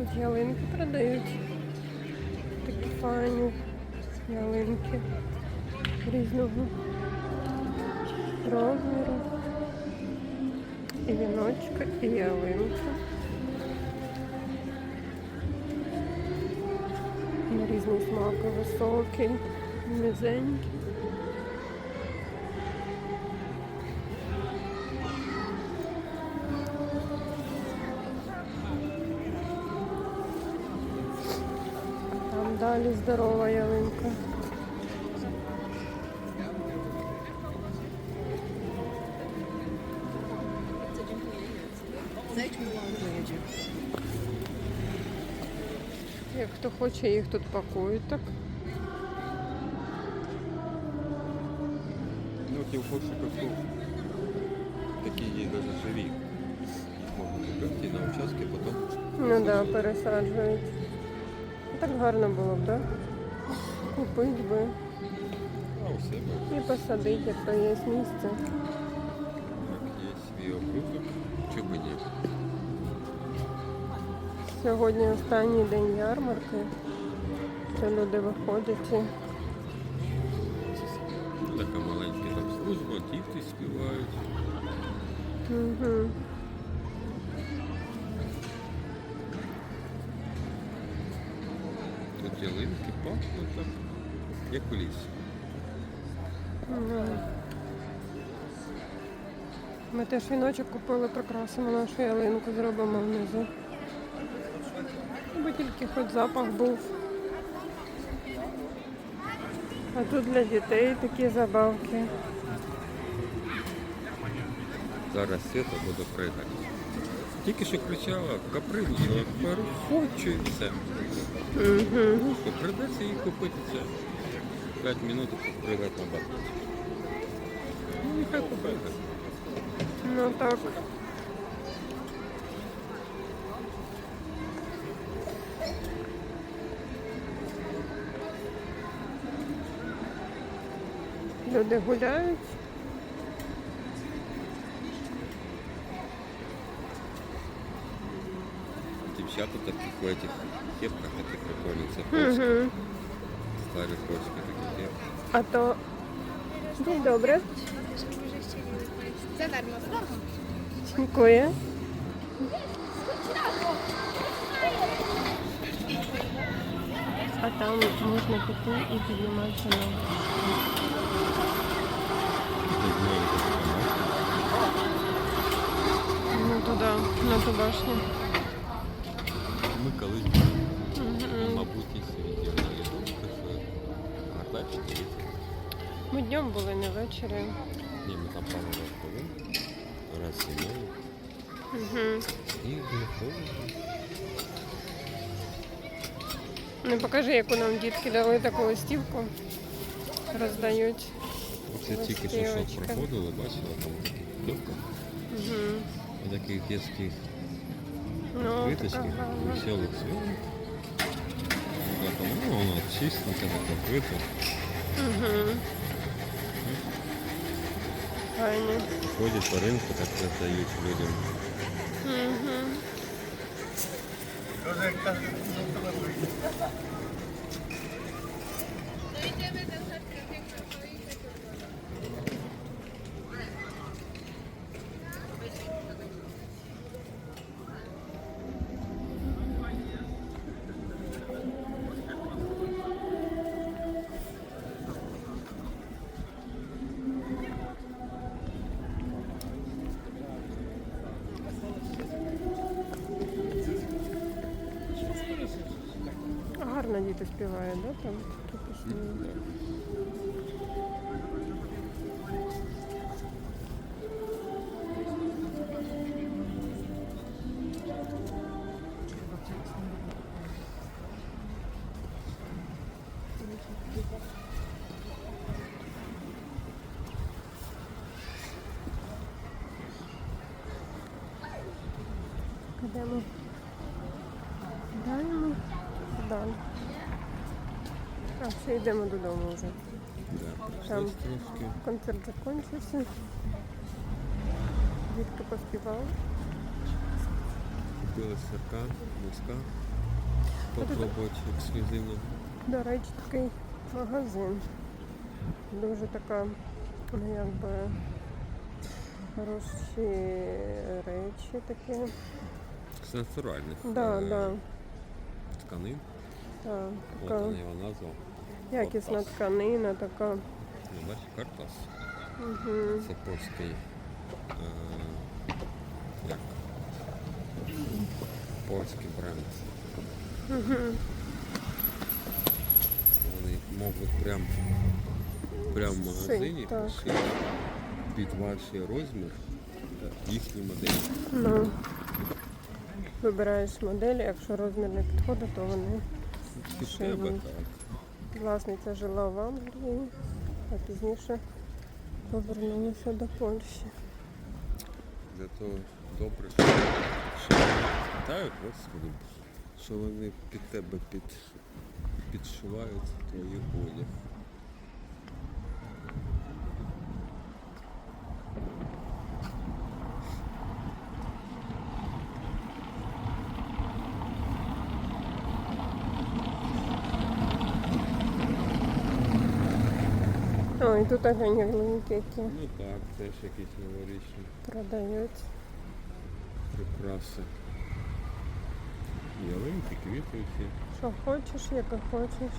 Тут ялинки продають. Такі файні ялинки різного розміру. І віночка, і ялинка. На різні смаки високий, низенький. Далі здорова ялинка. Як хто хоче, їх тут пакують так. Ну, ті в кошиках ну, такі є навіть живі. Можна купити на участки потім. Ну так, да, пересаджують. Так гарно було б, так? Купити би А у себе, і посадити, як то є місце. як є свій огрузок, чому ні? Сьогодні останній день ярмарки. Це люди виходять Така маленька там служба, діти співають. Угу. Тут ялинки пахнуть так, як у лісі. Ну. Ми теж віночок купили, прикрасимо нашу ялинку, зробимо внизу. Аби тільки хоч запах був. А тут для дітей такі забавки. Зараз свята буде пригати. Тільки що кричала, капризніла, тепер хочу і все. Угу. Придеться їй купити це. 5 минут пригати на бак. Ну, нехай попригає. Ну так. Люди гуляють. Дівчата таких в этих кепках такі прикольні. Це польські, Угу. старі польські такі кепки. А то Dzień dobry. Za darmo, za darmo. Dziękuję. А там можна піти і підніматися на ну туди, на ту башню. Ми колись були, мабуть, і світі на ютуб, що. Ми днем були, не ввечері. Ні, ми там пару раз були. Раз сім'єю. Угу. І виходили. Ну покажи, яку нам дітки дали таку листівку. Роздають. Це тільки що, що проходили, бачила, там такі. Угу. Таких детських Ну, така квиточків, гарна. веселих. Чистенько, так открито. Угу. Файні. Ходять по ринку, так роздають людям. Угу. Гарно діти співають, да? Там такі пісні. Йдемо. Йдемо далі. А, все, йдемо додому вже. Там. Концерт закінчився. Дітки поспівали. Купили сирка, муска. Попробувати ексклюзивно. До речі, такий магазин. Дуже така, ну якби хороші речі такі. З натуральних Да, е, да, тканин. От така вона його назва. Якісна тканина, така. Ну, бачиш, картос. Угу. Це польський. Е, як? Польський бренд. Угу. Вони можуть прям, прям в магазині так. пошити під ваш розмір їхні моделі. Ну, вибираєш модель, якщо розмір не підходить, то вони. Тебе так. Власниця жила в Англії, а пізніше повернулася до Польщі. Для того добре, що, питають, господи, що вони під тебе під, підшивають твої одяг. І тут огоньки, які Ну так, теж якісь новорічні продають. прикраси. Ялинки, квіти всі. Що хочеш, яке хочеш.